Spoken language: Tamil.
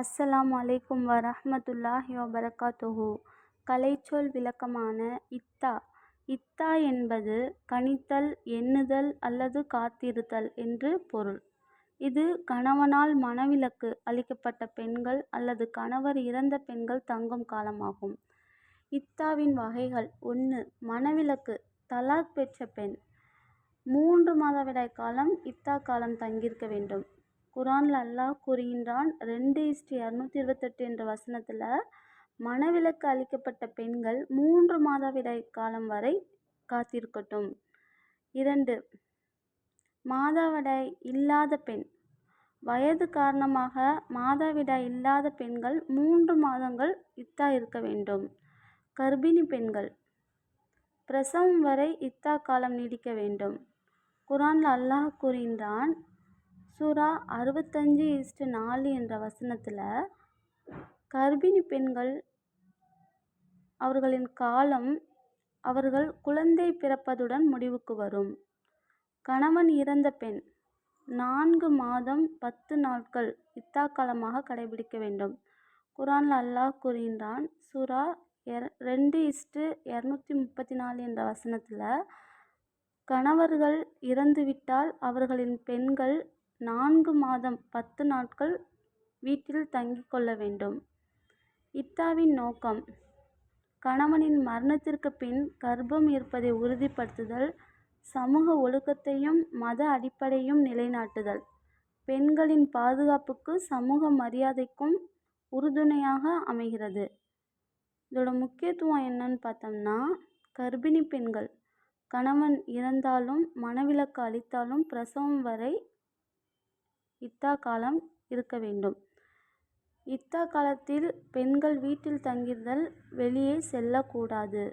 அஸ்ஸலாம் அலைக்கும் வரஹமத்துல்லாஹி வபரகாத்துஹு. கலைச்சொல் விளக்கமான இத்தா. இத்தா என்பது கணித்தல் எண்ணுதல் அல்லது காத்திருத்தல் என்று பொருள். இது கணவனால் மணவிலக்கு அளிக்கப்பட்ட பெண்கள் அல்லது கணவர் இறந்த பெண்கள் தங்கும் காலமாகும். இத்தாவின் வகைகள் ஒன்று மணவிலக்கு தலாக் பெற்ற பெண். மூன்று மாதவிடாய் காலம் இத்தா காலம் தங்கியிருக்க வேண்டும். குரானில் அல்லாஹ் கூறுகின்றான் ரெண்டு இஸ்டி இரநூத்தி இருபத்தெட்டு என்ற வசனத்தில் மனவிலக்கு அளிக்கப்பட்ட பெண்கள் மூன்று மாதவிடாய் காலம் வரை காத்திருக்கட்டும். இரண்டு மாதவிடாய் இல்லாத பெண். வயது காரணமாக மாதவிடாய் இல்லாத பெண்கள் மூன்று மாதங்கள் இத்தா இருக்க வேண்டும். கர்ப்பிணி பெண்கள் பிரசவம் வரை இத்தா காலம் நீடிக்க வேண்டும். குரான் அல்லாஹ் கூறுகின்றான் சூரா அறுபத்தஞ்சு இஸ்டு நாலு என்ற வசனத்தில் கர்ப்பிணி பெண்கள் அவர்களின் காலம் அவர்கள் குழந்தை பிறப்பதுடன் முடிவுக்கு வரும். கணவன் இறந்த பெண் நான்கு மாதம் பத்து நாட்கள் இத்தா காலமாக கடைபிடிக்க வேண்டும். குரான் அல்லாஹ் கூறுகின்றான் சூரா எர ரெண்டு இஸ்ட்டு இரநூத்தி முப்பத்தி நாலு என்ற வசனத்தில் கணவர்கள் இறந்துவிட்டால் அவர்களின் பெண்கள் நான்கு மாதம் பத்து நாட்கள் வீட்டில் தங்கிக் கொள்ள வேண்டும். இத்தாவின் நோக்கம் கணவனின் மரணத்திற்கு பின் கர்ப்பம் இருப்பதை உறுதிப்படுத்துதல் சமூக ஒழுக்கத்தையும் மத அடிப்படையும் நிலைநாட்டுதல். பெண்களின் பாதுகாப்புக்கு சமூக மரியாதைக்கும் உறுதுணையாக அமைகிறது. இதோட முக்கியத்துவம் என்னன்னு பார்த்தோம்னா கர்ப்பிணி பெண்கள் கணவன் இறந்தாலும் மனவிலக்கு அளித்தாலும் பிரசவம் வரை இத்தா காலம் இருக்க வேண்டும். இத்தா காலத்தில் பெண்கள் வீட்டில் தங்கியிருந்தால் வெளியே செல்லக்கூடாது.